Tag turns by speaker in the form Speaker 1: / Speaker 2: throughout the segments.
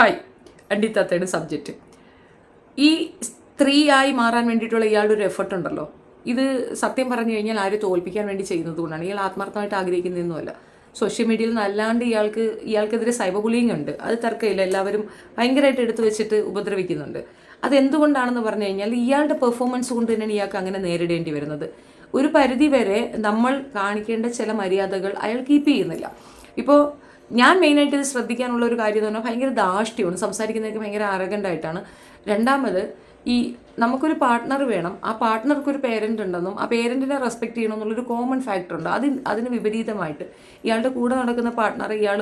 Speaker 1: Hi അണ്ടിത്താത്തയുടെ subject ഈ സ്ത്രീയായി മാറാൻ വേണ്ടിയിട്ടുള്ള ഇയാളുടെ ഒരു എഫർട്ട് ഉണ്ടല്ലോ. ഇത് സത്യം പറഞ്ഞു കഴിഞ്ഞാൽ ആര് തോൽപ്പിക്കാൻ വേണ്ടി ചെയ്യുന്നത് കൊണ്ടാണ് ഇയാൾ ആത്മാർത്ഥമായിട്ട് ആഗ്രഹിക്കുന്നതൊന്നുമല്ല. സോഷ്യൽ മീഡിയയിൽ നിന്ന് അല്ലാണ്ട് ഇയാൾക്ക് ഇയാൾക്കെതിരെ സൈബർ ബുള്ളിങ് ഉണ്ട്. അത് തർക്കമില്ല. എല്ലാവരും ഭയങ്കരമായിട്ട് എടുത്തു വെച്ചിട്ട് ഉപദ്രവിക്കുന്നുണ്ട്. അതെന്തുകൊണ്ടാണെന്ന് പറഞ്ഞു കഴിഞ്ഞാൽ ഇയാളുടെ പെർഫോമൻസ് കൊണ്ട് തന്നെയാണ് ഇയാൾക്ക് അങ്ങനെ നേരിടേണ്ടി വരുന്നത്. ഒരു പരിധി വരെ നമ്മൾ കാണിക്കേണ്ട ചില മര്യാദകൾ അയാൾ കീപ്പ് ചെയ്യുന്നില്ല. ഇപ്പോൾ ഞാൻ മെയിനായിട്ട് ഇത് ശ്രദ്ധിക്കാനുള്ള ഒരു കാര്യം എന്ന് പറഞ്ഞാൽ ഭയങ്കര ദാഷ്ട്യമാണ് സംസാരിക്കുന്നതൊക്കെ ഭയങ്കര ആയിട്ടാണ്. രണ്ടാമത് ഈ നമുക്കൊരു പാർട്ട്ണർ വേണം. ആ പാർട്ട്ണർക്ക് ഒരു പേരന്റ് ഉണ്ടെന്നും ആ പേരന്റിനെ റെസ്പെക്ട് ചെയ്യണം എന്നുള്ളൊരു കോമൺ ഫാക്ടർ ഉണ്ട്. അതിന് അതിന് വിപരീതമായിട്ട്. ഇയാളുടെ കൂടെ നടക്കുന്ന പാർട്ട്ണർ ഇയാൾ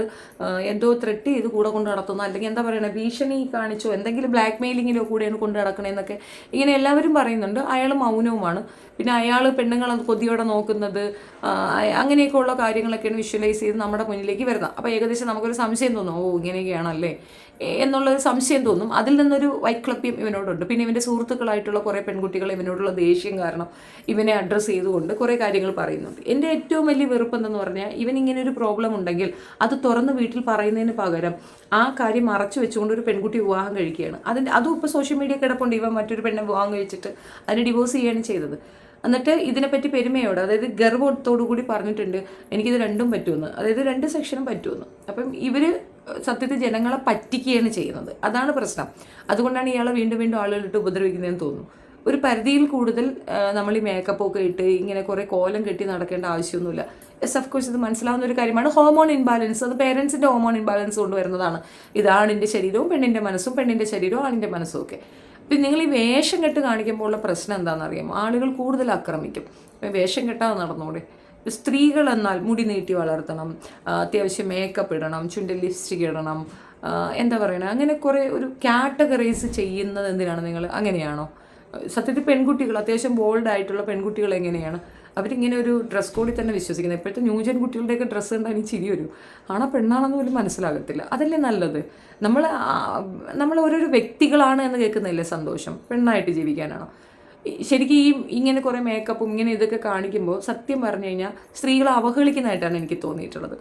Speaker 1: എന്തോ ത്രെട്ട് ചെയ്ത് കൂടെ കൊണ്ട് നടത്തുന്നു അല്ലെങ്കിൽ എന്താ പറയുക ഭീഷണി കാണിച്ചോ എന്തെങ്കിലും ബ്ലാക്ക് മെയിലിങ്ങിലോ കൂടെയാണ് കൊണ്ട് നടക്കണേന്നൊക്കെ ഇങ്ങനെ എല്ലാവരും പറയുന്നുണ്ട്. അയാൾ മൗനവുമാണ്. പിന്നെ അയാൾ പെണ്ണുങ്ങളെ കൊതിയോടെ നോക്കുന്നത് അങ്ങനെയൊക്കെയുള്ള കാര്യങ്ങളൊക്കെയാണ് വിഷ്വലൈസ് ചെയ്ത് നമ്മുടെ മുന്നിലേക്ക് വരുന്നത്. അപ്പോൾ ഏകദേശം നമുക്കൊരു സംശയം തോന്നും ഓ ഇങ്ങനെയൊക്കെയാണല്ലേ? എന്നുള്ളൊരു സംശയം തോന്നും. അതിൽ നിന്നൊരു വൈക്ലപ്യം ഇവനോടുണ്ട്. പിന്നെ ഇവന്റെ സുഹൃത്തുക്കളായിട്ടുള്ള കുറേ പെൺകുട്ടികൾ ഇവനോടുള്ള ദേഷ്യം കാരണം ഇവനെ അഡ്രസ്സ് ചെയ്തുകൊണ്ട് കുറേ കാര്യങ്ങൾ പറയുന്നുണ്ട്. എന്റെ ഏറ്റവും വലിയ വെറുപ്പ് എന്തെന്ന് പറഞ്ഞാൽ ഇവൻ ഇങ്ങനെ ഒരു പ്രോബ്ലം ഉണ്ടെങ്കിൽ അത് തുറന്ന് വീട്ടിൽ പറയുന്നതിന് പകരം ആ കാര്യം മറച്ചു വെച്ചുകൊണ്ട് ഒരു പെൺകുട്ടി വിവാഹം കഴിക്കുകയാണ്. അതിന്റെ അതും ഇപ്പോൾ സോഷ്യൽ മീഡിയ കിടപ്പുണ്ട്. ഇവൻ മറ്റൊരു പെണ്ണെ വിവാഹം കഴിച്ചിട്ട് അതിന് ഡിവോഴ്സ് ചെയ്യുകയാണ് ചെയ്തത്. എന്നിട്ട് ഇതിനെപ്പറ്റി പെരുമയോട് അതായത് ഗർവത്തോടു കൂടി പറഞ്ഞിട്ടുണ്ട് എനിക്കിത് രണ്ടും പറ്റുമെന്ന്. അതായത് രണ്ട് സെക്ഷനും പറ്റുമെന്ന്. അപ്പം ഇവർ സത്യത്തിൽ ജനങ്ങളെ പറ്റിക്കുകയാണ് ചെയ്യുന്നത്. അതാണ് പ്രശ്നം. അതുകൊണ്ടാണ് ഇയാളെ വീണ്ടും വീണ്ടും ആളുകളിട്ട് ഉപദ്രവിക്കുന്നതെന്ന് തോന്നുന്നു. ഒരു പരിധിയിൽ കൂടുതൽ നമ്മൾ ഈ മേക്കപ്പ് ഒക്കെ ഇട്ട് ഇങ്ങനെ കുറേ കോലം കെട്ടി നടക്കേണ്ട ആവശ്യമൊന്നുമില്ല. എസ് ഓഫ് കോഴ്സ് ഇത് മനസ്സിലാവുന്ന ഒരു കാര്യമാണ്. ഹോമോൺ ഇൻബാലൻസ് അത് പേരൻസിന്റെ ഹോമോൺ ഇൻബാലൻസ് കൊണ്ടുവരുന്നതാണ് ഇത് ആണിന്റെ ശരീരവും പെണ്ണിന്റെ മനസ്സും പെണ്ണിന്റെ ശരീരവും ആണിന്റെ മനസ്സും ഒക്കെ. പിന്നെ നിങ്ങൾ ഈ വേഷം കെട്ട് കാണിക്കുമ്പോൾ ഉള്ള പ്രശ്നം എന്താണെന്ന് അറിയാം ആളുകൾ കൂടുതൽ ആക്രമിക്കും. വേഷം കെട്ടാതെ നടന്നൂടെ. സ്ത്രീകൾ എന്നാൽ മുടി നീട്ടി വളർത്തണം അത്യാവശ്യം മേക്കപ്പ് ഇടണം ചുണ്ടിൽ ലിപ്സ്റ്റിക് ഇടണം എന്താ പറയണത് അങ്ങനെ കുറേ ഒരു കാറ്റഗറീസ് ചെയ്യുന്നത് എന്തിനാണ് നിങ്ങൾ? അങ്ങനെയാണോ? സത്യത്തിൽ പെൺകുട്ടികൾ അത്യാവശ്യം ബോൾഡ് ആയിട്ടുള്ള പെൺകുട്ടികൾ എങ്ങനെയാണ്? അവരിങ്ങനെ ഒരു ഡ്രസ് കോഡിൽ തന്നെ വിശ്വസിക്കുന്നത്. ഇപ്പോഴത്തെ ന്യൂജൻ കുട്ടികളുടെയൊക്കെ ഡ്രസ്സ് കണ്ടാൽ ഇനി ചിരി വരും. ആണോ പെണ്ണാണെന്ന് പോലും മനസ്സിലാകത്തില്ല. അതല്ലേ നല്ലത്? നമ്മൾ നമ്മൾ ഓരോരോ വ്യക്തികളാണ് എന്ന് കേൾക്കുന്നതല്ലേ സന്തോഷം? പെണ്ണായിട്ട് ജീവിക്കാനാണോ? ശരിക്കും ഈ ഇങ്ങനെ കുറേ മേക്കപ്പും ഇങ്ങനെ ഇതൊക്കെ കാണിക്കുമ്പോൾ സത്യം പറഞ്ഞു കഴിഞ്ഞാൽ സ്ത്രീകളെ അവഹേളിക്കുന്നതായിട്ടാണ് എനിക്ക് തോന്നിയിട്ടുള്ളത്.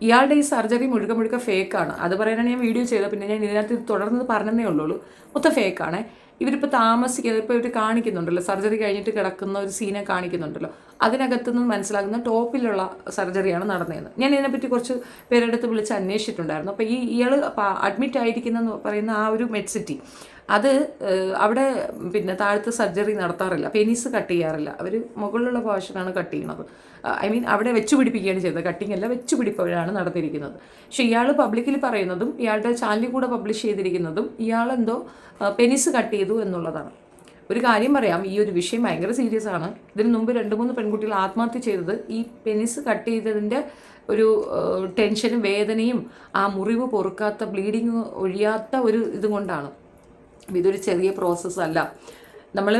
Speaker 1: ഇയാളുടെ ഈ സർജറി മുഴുക്ക മുഴുക്ക ഫേക്കാണ് അത് പറയാനാണ് ഞാൻ വീഡിയോ ചെയ്തത്. പിന്നെ ഞാൻ ഇതിനകത്ത് ഇത് തുടർന്ന് പറഞ്ഞതേ ഉള്ളൂ മൊത്തം ഫേക്കാണേ ഇവരിപ്പോൾ താമസിക്കുന്നത് ഇപ്പോൾ ഇവർ കാണിക്കുന്നുണ്ടല്ലോ. സർജറി കഴിഞ്ഞിട്ട് കിടക്കുന്ന ഒരു സീനെ കാണിക്കുന്നുണ്ടല്ലോ. അതിനകത്ത് നിന്ന് മനസ്സിലാകുന്ന ടോപ്പിലുള്ള സർജറിയാണ് നടന്നതെന്ന് ഞാൻ ഇതിനെപ്പറ്റി കുറച്ച് പേരെടുത്ത് വിളിച്ച് അന്വേഷിച്ചിട്ടുണ്ടായിരുന്നു. അപ്പോൾ ഈ ഇയാൾ അഡ്മിറ്റ് ആയിരിക്കുന്ന പറയുന്ന ആ ഒരു മെഡ്സിറ്റി അത് അവിടെ പിന്നെ താഴത്ത് സർജറി നടത്താറില്ല. പെനീസ് കട്ട് ചെയ്യാറില്ല. അവർ മുകളിലുള്ള പോർഷനാണ് കട്ട് ചെയ്യണത്. ഐ മീൻ അവിടെ വെച്ച് പിടിപ്പിക്കുകയാണ് ചെയ്തത്. കട്ടിങ് അല്ല വെച്ച് പിടിപ്പവരാണ് നടത്തിയിരിക്കുന്നത് പക്ഷേ ഇയാൾ പബ്ലിക്കിൽ പറയുന്നതും ഇയാളുടെ ചാനലിൽ കൂടെ പബ്ലിഷ് ചെയ്തിരിക്കുന്നതും ഇയാളെന്തോ പെനീസ് കട്ട് ചെയ്തു എന്നുള്ളതാണ്. ഒരു കാര്യം പറയാം. ഈ ഒരു വിഷയം ഭയങ്കര സീരിയസ് ആണ്. ഇതിന് മുമ്പ് രണ്ട് മൂന്ന് പെൺകുട്ടികൾ ആത്മഹത്യ ചെയ്തത്. ഈ പെനിസ് കട്ട് ചെയ്തതിന്റെ ഒരു ടെൻഷനും വേദനയും ആ മുറിവ് പൊറുക്കാത്ത ബ്ലീഡിങ് ഒഴിയാത്ത ഒരു ഇതും കൊണ്ടാണ്. ഇതൊരു ചെറിയ പ്രോസസ്സ് അല്ല. നമ്മൾ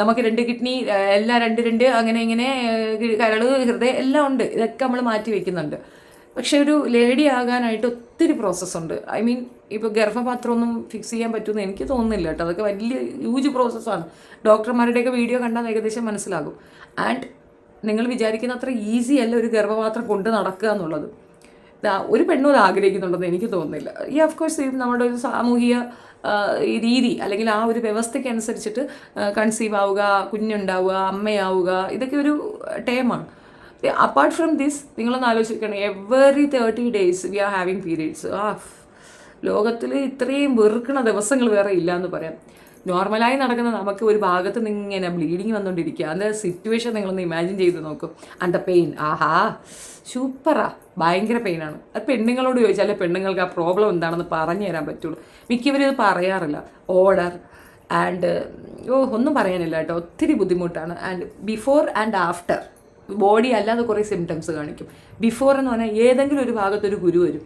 Speaker 1: നമുക്ക് രണ്ട് കിഡ്നി എല്ലാം രണ്ട് രണ്ട് അങ്ങനെ ഇങ്ങനെ കരൾ ഹൃദയം എല്ലാം ഉണ്ട്. ഇതൊക്കെ നമ്മൾ മാറ്റി വെക്കുന്നുണ്ട്. പക്ഷെ ഒരു ലേഡി ആകാനായിട്ട് ഒത്തിരി പ്രോസസ്സുണ്ട്. ഐ മീൻ ഇപ്പോൾ ഗർഭപാത്രമൊന്നും ഫിക്സ് ചെയ്യാൻ പറ്റുമെന്ന് എനിക്ക് തോന്നുന്നില്ല കേട്ടോ. അതൊക്കെ വലിയ ഹ്യൂജ് പ്രോസസ്സാണ്. ഡോക്ടർമാരുടെയൊക്കെ വീഡിയോ കണ്ടാൽ ഏകദേശം മനസ്സിലാകും. ആൻഡ് നിങ്ങൾ വിചാരിക്കുന്ന അത്ര ഈസി അല്ല ഒരു ഗർഭപാത്രം കൊണ്ട് നടക്കുക എന്നുള്ളത്. ഒരു പെണ്ണും അത് ആഗ്രഹിക്കുന്നുണ്ടെന്ന് എനിക്ക് തോന്നുന്നില്ല. ഈ ഓഫ് കോഴ്സ് ഇത് നമ്മുടെ ഒരു സാമൂഹിക രീതി അല്ലെങ്കിൽ ആ ഒരു വ്യവസ്ഥയ്ക്ക് അനുസരിച്ചിട്ട് കൺസീവ് ആവുക കുഞ്ഞുണ്ടാവുക അമ്മയാവുക ഇതൊക്കെ ഒരു ടേമാണ്. അപ്പാർട്ട് ഫ്രം ദിസ് നിങ്ങളൊന്ന് ആലോചിക്കണം. Every thirty days we are having periods ആ ലോകത്തിൽ ഇത്രയും വെറുക്കണ ദിവസങ്ങൾ വേറെ ഇല്ല എന്ന് പറയാം. നോർമലായി നടക്കുന്ന നമുക്ക് ഒരു ഭാഗത്ത് നിന്ന് ഇങ്ങനെ ബ്ലീഡിങ് വന്നുകൊണ്ടിരിക്കുക അതിന്റെ സിറ്റുവേഷൻ നിങ്ങളൊന്ന് ഇമാജിൻ ചെയ്ത് നോക്കും. ദ പെയിൻ ആഹാ സൂപ്പറാ ഭയങ്കര പെയിനാണ് അത് പെണ്ണുങ്ങളോട് ചോദിച്ചാലേ പെണ്ണുങ്ങൾക്ക് ആ പ്രോബ്ലം എന്താണെന്ന് പറഞ്ഞു തരാൻ പറ്റുള്ളൂ. മിക്കവരും ഇത് പറയാറില്ല. ഓർഡർ ആൻഡ് ഓ ഒന്നും പറയാനില്ല കേട്ടോ. ഒത്തിരി ബുദ്ധിമുട്ടാണ്. And before and after body അല്ലാതെ കുറേ സിംറ്റംസ് കാണിക്കും. ബിഫോർ എന്ന് പറഞ്ഞാൽ ഏതെങ്കിലും ഒരു ഭാഗത്തൊരു കുരു വരും.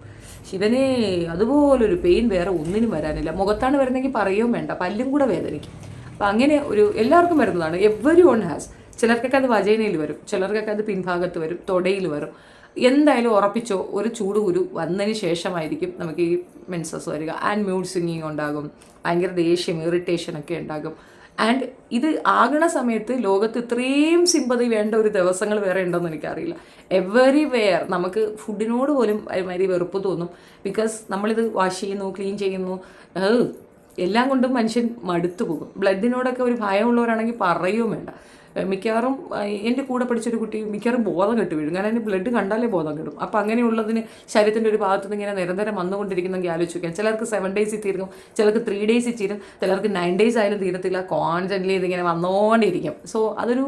Speaker 1: ശിവനെ അതുപോലൊരു പെയിൻ വേറെ ഒന്നിനും വരാനില്ല. മുഖത്താണ് വരുന്നെങ്കിൽ പറയുകയും വേണ്ട. പല്ലും കൂടെ വേദനിക്കും. അപ്പം അങ്ങനെ ഒരു എല്ലാവർക്കും വരുന്നതാണ്. എവരി വൺ ഹാസ് ചിലർക്കൊക്കെ അത് വജൈനയിൽ വരും. ചിലർക്കൊക്കെ അത് പിൻഭാഗത്ത് വരും. തൊടയിൽ വരും. എന്തായാലും ഉറപ്പിച്ചോ ഒരു ചൂട് കുരു വന്നതിന് ശേഷമായിരിക്കും നമുക്ക് ഈ മെൻസസ് വരിക. ആൻഡ് മ്യൂഡ് സിംഗിങ് ഉണ്ടാകും. ഭയങ്കര ദേഷ്യം ഇറിറ്റേഷൻ ഒക്കെ ഉണ്ടാകും. ആൻഡ് ഇത് ആകണ സമയത്ത് ലോകത്ത് ഇത്രയും സിമ്പതി വേണ്ട ഒരു ദിവസങ്ങൾ വേറെ ഉണ്ടോയെന്ന് എനിക്കറിയില്ല. എവറി വെയർ നമുക്ക് ഫുഡിനോട് പോലും ഒരുമാതിരി വെറുപ്പ് തോന്നും. ബിക്കോസ് നമ്മളിത് വാഷ് ചെയ്യുന്നു ക്ലീൻ ചെയ്യുന്നു. എല്ലാം കൊണ്ടും മനുഷ്യൻ മടുത്തു പോകും. ബ്ലഡിനോടൊക്കെ ഒരു ഭയമുള്ളവരാണെങ്കിൽ പറയുകയും വേണ്ട. മിക്കവാറും എന്റെ കൂടെ പഠിച്ചൊരു കുട്ടി മിക്കവാറും ബോധം കെട്ട് വീഴും. കാരണം അതിന്റെ ബ്ലഡ് കണ്ടാലേ ബോധം കിട്ടും അപ്പോൾ അങ്ങനെയുള്ളതിന് ശരീരത്തിന്റെ ഒരു ഭാഗത്തുനിന്ന് ഇങ്ങനെ നിരന്തരം വന്നുകൊണ്ടിരിക്കുന്നെങ്കിൽ ആലോചിച്ച് നോക്കാം ചിലർക്ക് സെവൻ ഡേയ്സിൽ തീരും ചിലർക്ക് ത്രീ ഡേയ്സിൽ തീരും ചിലർക്ക് നയൻ ഡേയ്സ് ആയാലും തീരത്തില്ല. കോൺസ്റ്റന്റ്ലി ഇതിങ്ങനെ വന്നുകൊണ്ടിരിക്കും സോ അതൊരു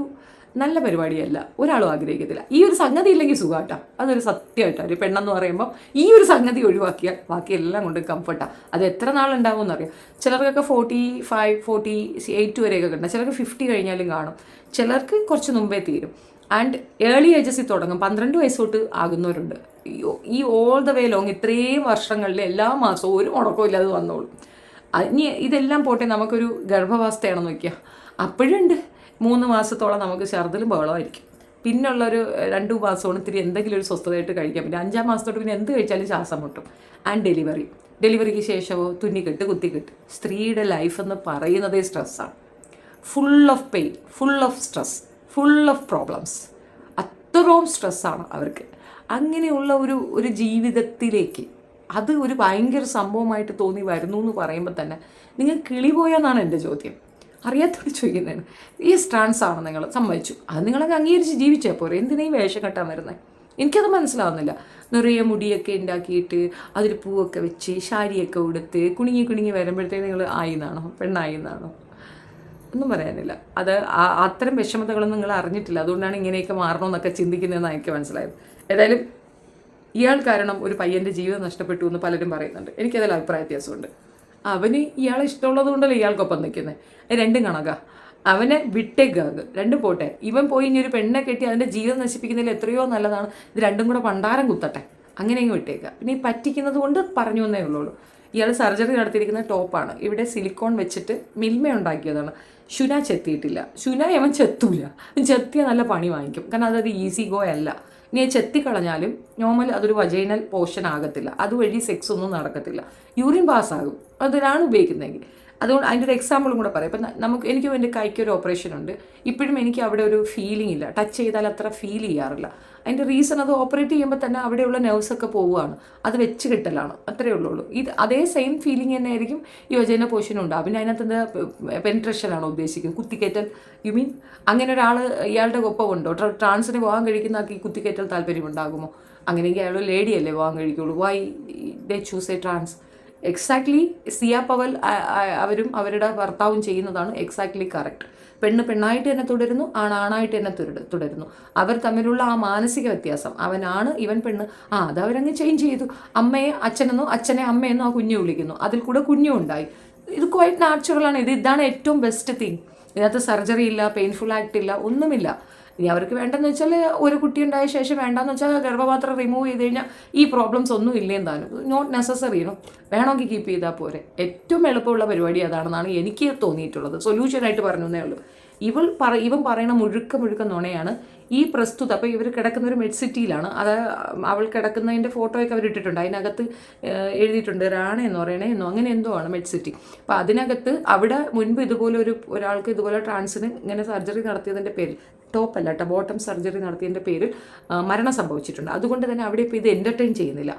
Speaker 1: നല്ല പരിപാടിയല്ല. ഒരാളും ആഗ്രഹിക്കത്തില്ല. ഈ ഒരു സംഗതി ഇല്ലെങ്കിൽ സുഖമാട്ടാ അതൊരു സത്യമായിട്ടാണ് ഒരു പെണ്ണെന്ന് പറയുമ്പോൾ ഈ ഒരു സംഗതി ഒഴിവാക്കിയാൽ ബാക്കി എല്ലാം കൊണ്ട് കംഫർട്ടാണ് അത് എത്ര നാളുണ്ടാവും എന്നറിയാം ചിലർക്കൊക്കെ ഫോർട്ടി ഫൈവ് ഫോർട്ടി എയ്റ്റ് വരെയൊക്കെ കിട്ടണം ചിലർക്ക് ഫിഫ്റ്റി കഴിഞ്ഞാലും കാണും. ചിലർക്ക് കുറച്ച് മുമ്പേ തീരും. ആൻഡ് ഏർലി ഏജസിൽ തുടങ്ങും. പന്ത്രണ്ട് വയസ്സ് തൊട്ട് ആകുന്നവരുണ്ട്. ഈ- ഓൾ ദ വേ ലോങ് ഇത്രയും വർഷങ്ങളിൽ എല്ലാ മാസവും ഒരു മുടക്കവും ഇല്ലാതെ വന്നോളും. ഇനി ഇതെല്ലാം പോട്ടെ നമുക്കൊരു ഗർഭാവസ്ഥയാണെന്ന് നോക്കിയാൽ അപ്പോഴുണ്ട്. മൂന്ന് മാസത്തോളം നമുക്ക് ഛർദിലും ബഹളമായിരിക്കും. പിന്നുള്ളൊരു രണ്ട് മാസമാണ് ഇത്തിരി എന്തെങ്കിലും ഒരു സ്വസ്ഥതയായിട്ട് കഴിക്കാൻ പറ്റും അഞ്ചാം മാസത്തോട്ട് പിന്നെ എന്ത് കഴിച്ചാലും ശ്വാസം മുട്ടും. ആൻഡ് ഡെലിവറി ഡെലിവറിക്ക് ശേഷമോ തുന്നിക്കെട്ട് കുത്തിക്കെട്ട് സ്ത്രീയുടെ ലൈഫ് എന്ന് പറയുന്നതേ സ്ട്രെസ്സാണ് full of pain full of stress full of problems അത്രയും സ്ട്രെസ്സാണ് അവർക്ക്. അങ്ങനെയുള്ള ഒരു ഒരു ജീവിതത്തിലേക്ക് അത് ഒരു ഭയങ്കര സംഭവമായിട്ട് തോന്നി വരുന്നു എന്ന് പറയുമ്പോൾ തന്നെ നിങ്ങൾ കിളി പോയെന്നാണ് എന്റെ ചോദ്യം. അറിയാത്തോട് ചോദിക്കുന്നതാണ് ഈ സ്ട്രാൻസ് ആണ് നിങ്ങൾ? സമ്മതിച്ചു. അത് നിങ്ങളങ്ങ് അംഗീകരിച്ച് ജീവിച്ചാൽ പോരെ. എന്തിനാ ഈ വേഷം കെട്ടാൻ വരുന്നത് എനിക്കത് മനസ്സിലാവുന്നില്ല. നിറയെ മുടിയൊക്കെ ഉണ്ടാക്കിയിട്ട് അതിൽ പൂവൊക്കെ വെച്ച് ശാരിയൊക്കെ ഉടുത്ത് കുണുങ്ങി കുണുങ്ങി വരുമ്പോഴത്തേക്ക് നിങ്ങൾ ആയിന്നാണോ? പെണ്ണായിന്നാണോ? ഒന്നും പറയാനില്ല. അത് അത്തരം വിഷമതകളൊന്നും നിങ്ങൾ അറിഞ്ഞിട്ടില്ല. അതുകൊണ്ടാണ് ഇങ്ങനെയൊക്കെ മാറണമെന്നൊക്കെ ചിന്തിക്കുന്നതെന്ന് എനിക്ക് മനസ്സിലായത്. ഏതായാലും ഇയാൾ കാരണം ഒരു പയ്യന്റെ ജീവിതം നഷ്ടപ്പെട്ടു എന്ന് പലരും പറയുന്നുണ്ട്. എനിക്കതിൽ അഭിപ്രായ വ്യത്യാസമുണ്ട്. അവന് ഇയാളെ ഇഷ്ടമുള്ളത് കൊണ്ടല്ലേ ഇയാൾക്കൊപ്പം നിൽക്കുന്നത് രണ്ടും കണക്കാ അവനെ വിട്ടേക്കാക് രണ്ടും പോട്ടെ. ഇവൻ പോയി ഇനി ഒരു പെണ്ണെ കെട്ടി അതിന്റെ ജീവിതം നശിപ്പിക്കുന്നതിൽ എത്രയോ നല്ലതാണ്. ഇത് രണ്ടും കൂടെ പണ്ടാരം കുത്തട്ടെ. അങ്ങനെ അങ്ങ് വിട്ടേക്കുക പിന്നെ ഈ പറ്റിക്കുന്നത് കൊണ്ട് പറഞ്ഞു എന്നേ ഉള്ളൂ ഇയാൾ സർജറി നടത്തിയിരിക്കുന്ന ടോപ്പാണ് ഇവിടെ സിലിക്കോൺ വെച്ചിട്ട് മിൽമ ഉണ്ടാക്കിയതാണ്. ശുന ചെത്തിയിട്ടില്ല. ശുന അവൻ ചെത്തൂല. അവൻ ചെത്തിയ നല്ല പണി വാങ്ങിക്കും. കാരണം അതൊരു ഈസി ഗോ അല്ല. ഇനി ചെത്തിക്കളഞ്ഞാലും നോർമൽ അതൊരു വജൈനൽ പോർഷൻ ആകത്തില്ല. അതുവഴി സെക്സ് ഒന്നും നടക്കത്തില്ല. യൂറിൻ പാസ് ആകും. അതിലാണ് ഉപയോഗിക്കുന്നതെങ്കിൽ. അതുകൊണ്ട് അതിന്റെ ഒരു എക്സാമ്പിളും കൂടെ പറയാം. ഇപ്പം നമുക്ക് എനിക്കും എന്റെ കൈക്ക് ഒരു ഓപ്പറേഷൻ ഉണ്ട്. ഇപ്പോഴും എനിക്ക് അവിടെ ഒരു ഫീലിംഗ് ഇല്ല. ടച്ച് ചെയ്താൽ അത്ര ഫീൽ ചെയ്യാറില്ല. അതിന്റെ റീസൺ അത് ഓപ്പറേറ്റ് ചെയ്യുമ്പോൾ തന്നെ അവിടെയുള്ള നെർവ്സ് ഒക്കെ പോവുകയാണ്. അത് വെച്ച് കിട്ടലാണ്. അത്രയേ ഉള്ളൂ ഇത് അതേ സെയിം ഫീലിംഗ് തന്നെ ആയിരിക്കും ഈ വജന പോർഷനും ഉണ്ടാവും പിന്നെ അതിനകത്ത് പെൻട്രഷനാണ് ഉദ്ദേശിക്കുന്നത്? കുത്തിക്കയറ്റൽ യു മീൻ അങ്ങനെ ഒരാൾ ഇയാളുടെ ഒപ്പം ഉണ്ടോ? ട്രാൻസിന് പോകാൻ കഴിക്കുന്ന ആൾക്ക് ഈ കുത്തിക്കയറ്റൽ താല്പര്യം ഉണ്ടാകുമോ? അങ്ങനെയെങ്കിൽ അയാൾ ലേഡിയല്ലേ പോകാൻ കഴിക്കുള്ളൂ. Why they choose a trans exactly Ziya Paval അവരും അവരുടെ ഭർത്താവും ചെയ്യുന്നതാണ് എക്സാക്ട്ലി കറക്റ്റ് പെണ്ണ് പെണ്ണായിട്ട് തന്നെ തുടരുന്നു ആണാണായിട്ട് തന്നെ തുടരു- തുടരുന്നു. അവർ തമ്മിലുള്ള ആ മാനസിക വ്യത്യാസം അവനാണ് ഇവൻ പെണ്ണ്. ആ അത് അവരങ്ങ് ചേഞ്ച് ചെയ്തു. അമ്മയെ അച്ഛനെന്നോ അച്ഛനെ അമ്മയെന്നോ ആ കുഞ്ഞു വിളിക്കുന്നു. അതിൽ കൂടെ കുഞ്ഞു ഉണ്ടായി. ഇത് ക്വൈറ്റ് നാച്ചുറലാണ് ഇത് ഇതാണ് ഏറ്റവും ബെസ്റ്റ് തിങ് ഇതിനകത്ത് സർജറി ഇല്ല പെയിൻഫുൾ ആക്ട് ഇല്ല ഒന്നുമില്ല. ഇനി അവർക്ക് വേണ്ടെന്ന് വെച്ചാൽ ഒരു കുട്ടി ഉണ്ടായ ശേഷം വേണ്ടെന്ന് വെച്ചാൽ ഗർഭപാത്രം റിമൂവ് ചെയ്ത് കഴിഞ്ഞാൽ ഈ പ്രോബ്ലംസ് ഒന്നും ഇല്ല താനും നോട്ട് നെസസറി നോ വേണമെങ്കിൽ കീപ്പ് ചെയ്താൽ പോരെ. ഏറ്റവും എളുപ്പമുള്ള പരിപാടി അതാണെന്നാണ് എനിക്ക് തോന്നിയിട്ടുള്ളത്. സൊല്യൂഷനായിട്ട് പറഞ്ഞു എന്നേ ഉള്ളൂ. ഇവൾ പറ ഇവൻ പറയുന്ന മുഴുക്ക മുഴുക്ക നുണയാണ് ഈ പ്രസ്തുത അപ്പോൾ ഇവർ കിടക്കുന്ന ഒരു മെഡ് സിറ്റിയിലാണ് അത് അവൾ കിടക്കുന്നതിന്റെ ഫോട്ടോയൊക്കെ അവർ ഇട്ടിട്ടുണ്ട്. അതിനകത്ത് എഴുതിയിട്ടുണ്ട് റാണ എന്ന് പറയണേ എന്നോ അങ്ങനെ എന്തോ ആണ് മെഡ് സിറ്റി അപ്പോൾ അതിനകത്ത് അവിടെ മുൻപ് ഇതുപോലെ ഒരു ഒരാൾക്ക് ഇതുപോലെ ട്രാൻസിന് ഇങ്ങനെ സർജറി നടത്തിയതിന്റെ പേരിൽ ടോപ്പ് അല്ല കേട്ടോ ബോട്ടം സർജറി നടത്തിയതിന്റെ പേരിൽ മരണം സംഭവിച്ചിട്ടുണ്ട്. അതുകൊണ്ട് തന്നെ അവിടെ ഇപ്പോൾ ഇത് എന്റർടൈൻ ചെയ്യുന്നില്ല.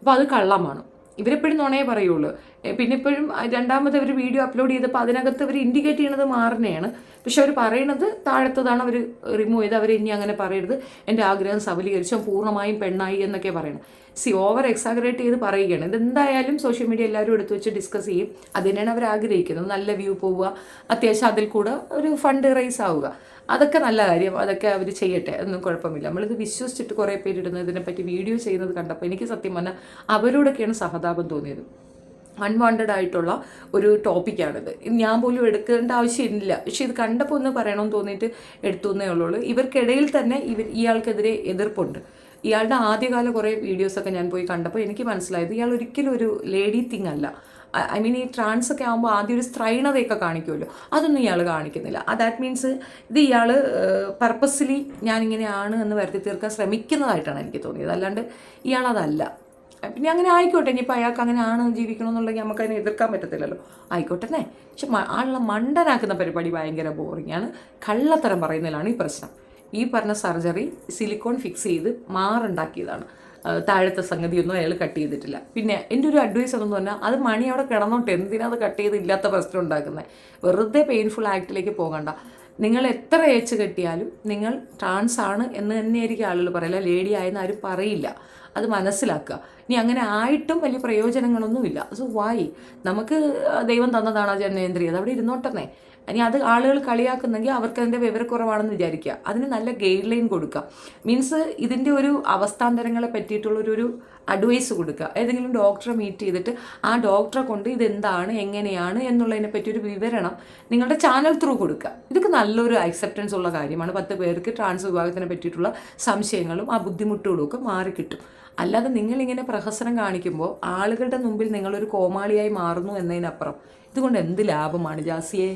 Speaker 1: അപ്പോൾ അത് കള്ളമാണ്. ഇവരെപ്പോഴും നുണയെ പറയുള്ളൂ. പിന്നെ ഇപ്പോഴും രണ്ടാമത് അവർ വീഡിയോ അപ്ലോഡ് ചെയ്തപ്പോൾ അതിനകത്ത് അവർ ഇൻഡിക്കേറ്റ് ചെയ്യണത് മാറിനെയാണ്. പക്ഷെ അവർ പറയണത് താഴത്തതാണ് അവർ റിമൂവ് ചെയ്ത്. അവർ ഇനി അങ്ങനെ പറയരുത്. എന്റെ ആഗ്രഹം സബലീകരിച്ചു. പൂർണമായും പെണ്ണായി എന്നൊക്കെ പറയണം. സി ഓവർ എക്സാഗ്രേറ്റ് ചെയ്ത് പറയുകയാണ്. ഇതെന്തായാലും സോഷ്യൽ മീഡിയ എല്ലാവരും എടുത്തു വെച്ച് ഡിസ്കസ് ചെയ്യും. അതിനാണ് അവർ ആഗ്രഹിക്കുന്നത്. നല്ല വ്യൂ പോവുക. അത്യാവശ്യം അതിൽ കൂടെ ഒരു ഫണ്ട് റൈസ് ആവുക. അതൊക്കെ നല്ല കാര്യം. അതൊക്കെ അവർ ചെയ്യട്ടെ. അതൊന്നും കുഴപ്പമില്ല. നമ്മളിത് വിശ്വസിച്ചിട്ട് കുറേ പേരിടുന്നത് ഇതിനെപ്പറ്റി വീഡിയോ ചെയ്യുന്നത് കണ്ടപ്പോൾ എനിക്ക് സത്യം പറഞ്ഞാൽ അവരോടൊക്കെയാണ് സഹതാപം തോന്നിയത്. അൺവാണ്ടഡ് ആയിട്ടുള്ള ഒരു ടോപ്പിക്കാണിത് ഞാൻ പോലും എടുക്കേണ്ട ആവശ്യമില്ല. പക്ഷെ ഇത് കണ്ടപ്പോൾ ഒന്ന് പറയണമെന്ന് തോന്നിയിട്ട് എടുത്തു എന്നേ ഉള്ളൂ. ഇവർക്കിടയിൽ തന്നെ ഇവർ ഇയാൾക്കെതിരെ എതിർപ്പുണ്ട്. ഇയാളുടെ ആദ്യകാല കുറേ വീഡിയോസൊക്കെ ഞാൻ പോയി കണ്ടപ്പോൾ എനിക്ക് മനസ്സിലായത് ഇയാൾ ഒരിക്കലും ഒരു ലേഡി തിങ് അല്ല. ഐ മീൻ ഈ ട്രാൻസ് ഒക്കെ ആകുമ്പോൾ ആദ്യം ഒരു സ്ത്രൈണതയൊക്കെ കാണിക്കുമല്ലോ. അതൊന്നും ഇയാൾ കാണിക്കുന്നില്ല. ദാറ്റ് മീൻസ് ഇത് ഇയാൾ പർപ്പസ്ലി ഞാനിങ്ങനെയാണ് എന്ന് വരുത്തി തീർക്കാൻ ശ്രമിക്കുന്നതായിട്ടാണ് എനിക്ക് തോന്നിയത്. അല്ലാണ്ട് ഇയാളതല്ല. പിന്നെ അങ്ങനെ ആയിക്കോട്ടെ ഇനിയിപ്പോൾ അയാൾക്ക് അങ്ങനെ ആണ് ജീവിക്കണമെന്നുണ്ടെങ്കിൽ നമുക്ക് അതിനെ എതിർക്കാൻ പറ്റത്തില്ലല്ലോ. ആയിക്കോട്ടെ തന്നെ പക്ഷെ ആളുള്ള മണ്ടനാക്കുന്ന പരിപാടി ഭയങ്കര ബോറിങ്ങാണ് കള്ളത്തരം പറയുന്നതിലാണ് ഈ പ്രശ്നം. ഈ പറഞ്ഞ സർജറി സിലിക്കോൺ ഫിക്സ് ചെയ്ത് മാറുണ്ടാക്കിയതാണ്. താഴത്തെ സംഗതിയൊന്നും അയാൾ കട്ട് ചെയ്തിട്ടില്ല. പിന്നെ എന്റെ ഒരു അഡ്വൈസ് എന്ന് പറഞ്ഞാൽ അത് മണി അവിടെ കിടന്നോട്ടെ എന്തിനാ അത് കട്ട് ചെയ്ത് ഇല്ലാത്ത പ്രശ്നം ഉണ്ടാക്കുന്നത് വെറുതെ പെയിൻഫുൾ ആക്ടിലേക്ക് പോകണ്ട. നിങ്ങൾ എത്ര ഏച്ച് കെട്ടിയാലും നിങ്ങൾ ട്രാൻസ് ആണ് എന്ന് തന്നെയായിരിക്കും ആളുകൾ പറയില്ല ലേഡി ആയെന്ന് ആരും പറയില്ല. അത് മനസ്സിലാക്കുക. ഇനി അങ്ങനെ ആയിട്ടും വലിയ പ്രയോജനങ്ങളൊന്നുമില്ല. സോ വായി നമുക്ക് ദൈവം തന്നതാണ് ആ ജനനേന്ദ്രിയ. അത് അവിടെ ഇരുന്നോട്ടെന്നേ. ഇനി അത് ആളുകൾ കളിയാക്കുന്നെങ്കിൽ അവർക്ക് അതിന്റെ വിവരക്കുറവാണെന്ന് വിചാരിക്കുക. അതിന് നല്ല ഗൈഡ് ലൈൻ കൊടുക്കുക. മീൻസ് ഇതിന്റെ ഒരു അവസ്ഥാന്തരങ്ങളെ പറ്റിയിട്ടുള്ളൊരു അഡ്വൈസ് കൊടുക്കുക. ഏതെങ്കിലും ഡോക്ടറെ മീറ്റ് ചെയ്തിട്ട് ആ ഡോക്ടറെ കൊണ്ട് ഇതെന്താണ് എങ്ങനെയാണ് എന്നുള്ളതിനെ പറ്റി ഒരു വിവരണം നിങ്ങളുടെ ചാനൽ ത്രൂ കൊടുക്കുക. ഇതൊക്കെ നല്ലൊരു അക്സെപ്റ്റൻസ് ഉള്ള കാര്യമാണ്. പത്ത് പേർക്ക് ട്രാൻസ് വിഭാഗത്തിനെ പറ്റിയിട്ടുള്ള സംശയങ്ങളും ആ ബുദ്ധിമുട്ടുകളും ഒക്കെ മാറിക്കിട്ടും അല്ലാതെ നിങ്ങളിങ്ങനെ പ്രഹസനം കാണിക്കുമ്പോൾ ആളുകളുടെ മുമ്പിൽ നിങ്ങളൊരു കോമാളിയായി മാറുന്നു എന്നതിനപ്പുറം ഇതുകൊണ്ട് എന്ത് ലാഭമാണ് ജാസിയെ?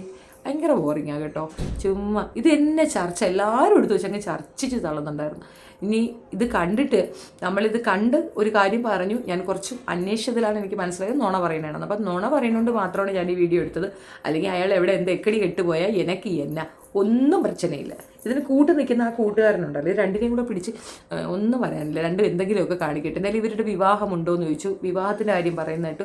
Speaker 1: ഭയങ്കര ബോറിങ്ങാണ് കേട്ടോ. ചുമ്മാ ഇത് എന്നെ ചർച്ച എല്ലാവരും എടുത്തു വെച്ച് ചർച്ചിച്ച് തള്ളുന്നുണ്ടായിരുന്നു. ഇനി ഇത് കണ്ടിട്ട് നമ്മളിത് കണ്ട് ഒരു കാര്യം പറഞ്ഞു. ഞാൻ കുറച്ച് അന്വേഷിച്ചതിലാണ് എനിക്ക് മനസ്സിലായത് നുണ പറയുന്നതാണ്. അപ്പം നുണ പറയുന്നതുകൊണ്ട് മാത്രമാണ് ഞാൻ ഈ വീഡിയോ എടുത്തത്. അല്ലെങ്കിൽ അയാൾ എവിടെ എന്ത് എക്കടി കെട്ടുപോയാൽ എനിക്ക് എന്ന. ഒന്നും പ്രശ്നമില്ല. ഇതിന് കൂട്ട് നിൽക്കുന്ന ആ കൂട്ടുകാരനുണ്ടല്ലോ രണ്ടിനെയും കൂടെ പിടിച്ച് ഒന്നും പറയാനില്ല. രണ്ടും എന്തെങ്കിലുമൊക്കെ കാണിക്കട്ടെ. എന്തായാലും ഇവരുടെ വിവാഹമുണ്ടോ എന്ന് ചോദിച്ചു. വിവാഹത്തിന്റെ കാര്യം പറയുന്നതായിട്ട്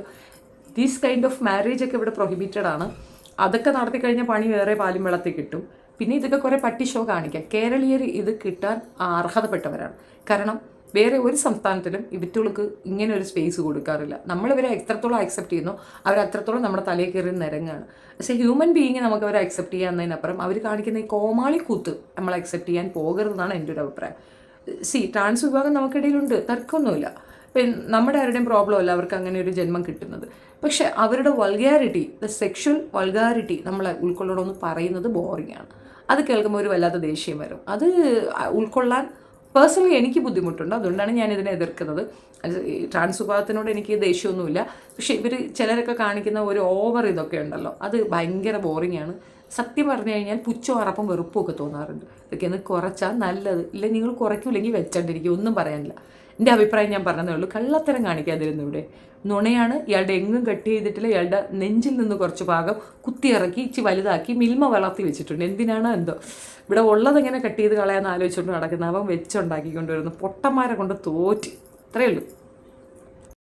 Speaker 1: ദീസ് കൈൻഡ് ഓഫ് മാരേജ് ഒക്കെ ഇവിടെ പ്രൊഹിബിറ്റഡ് ആണ്. അതൊക്കെ നടത്തി കഴിഞ്ഞാൽ പണി വേറെ പാലും വെള്ളത്തിൽ കിട്ടും. പിന്നെ ഇതൊക്കെ കുറേ പട്ടി ഷോ കാണിക്കാം. കേരളീയർ ഇത് കിട്ടാൻ അർഹതപ്പെട്ടവരാണ്. കാരണം വേറെ ഒരു സംസ്ഥാനത്തിലും ഇവറ്റുകൾക്ക് ഇങ്ങനെ ഒരു സ്പേസ് കൊടുക്കാറില്ല. നമ്മളിവരെ എത്രത്തോളം അക്സെപ്റ്റ് ചെയ്യുന്നു അവർ അത്രത്തോളം നമ്മുടെ തലയിൽ കയറി നിരങ്ങാണ്. പക്ഷേ ഹ്യൂമൻ ബീയിങ് നമുക്ക് അവരെ അക്സെപ്റ്റ് ചെയ്യാവുന്നതിനപ്പുറം അവർ കാണിക്കുന്ന ഈ കോമാളി കൂത്ത് നമ്മൾ അക്സെപ്റ്റ് ചെയ്യാൻ പോകരുതെന്നാണ് എന്റെ ഒരു അഭിപ്രായം. സി ട്രാൻസ് വിഭാഗം നമുക്കിടയിലുണ്ട്. തർക്കമൊന്നുമില്ല. നമ്മുടെ ആരുടെയും പ്രോബ്ലം അല്ല അവർക്ക് അങ്ങനെ ഒരു ജന്മം കിട്ടുന്നത്. പക്ഷേ അവരുടെ വൾഗാരിറ്റി ദ സെക്ഷൽ വൾഗാരിറ്റി നമ്മളെ ഉൾക്കൊള്ളണമെന്ന് പറയുന്നത് ബോറിംഗ് ആണ്. അത് കേൾക്കുമ്പോൾ ഒരു വല്ലാത്ത ദേഷ്യം വരും. അത് ഉൾക്കൊള്ളാൻ പേഴ്സണലി എനിക്ക് ബുദ്ധിമുട്ടുണ്ട്. അതുകൊണ്ടാണ് ഞാൻ ഇതിനെ എതിർക്കുന്നത്. ട്രാൻസ് വിഭാഗത്തിനോട് എനിക്ക് ദേഷ്യമൊന്നുമില്ല. പക്ഷെ ഇവർ ചിലരൊക്കെ കാണിക്കുന്ന ഒരു ഓവർ ഇതൊക്കെ ഉണ്ടല്ലോ. അത് ഭയങ്കര ബോറിംഗ് ആണ്. സത്യം പറഞ്ഞു കഴിഞ്ഞാൽ പുച്ഛം അറപ്പം വെറുപ്പും ഒക്കെ തോന്നാറുണ്ട്. ഇതൊക്കെ ഒന്ന് കുറച്ചാൽ നല്ലത്. ഇല്ല നിങ്ങൾ കുറയ്ക്കില്ലെങ്കിൽ വെച്ചോണ്ടിരിക്കും ഒന്നും പറയാനില്ല. എന്റെ അഭിപ്രായം ഞാൻ പറഞ്ഞതേ ഉള്ളൂ. കള്ളത്തരം കാണിക്കാതിരുന്നു ഇവിടെ. നുണയാണ് ഇയാളുടെ എങ്ങും കട്ട് ചെയ്തിട്ടില്ല. ഇയാളുടെ നെഞ്ചിൽ നിന്ന് കുറച്ച് ഭാഗം കുത്തിയിറക്കി ഇച്ചി വലുതാക്കി മിൽമ വളർത്തി വെച്ചിട്ടുണ്ട്. എന്തിനാണ് എന്തോ. ഇവിടെ ഉള്ളതെങ്ങനെ കട്ട് ചെയ്ത് കളയാന്ന് ആലോചിച്ചുകൊണ്ട് നടക്കുന്ന അവൻ വെച്ചുണ്ടാക്കിക്കൊണ്ട് വരുന്നു പൊട്ടന്മാരെ കൊണ്ട് തോറ്റ്. അത്രയേ ഉള്ളൂ.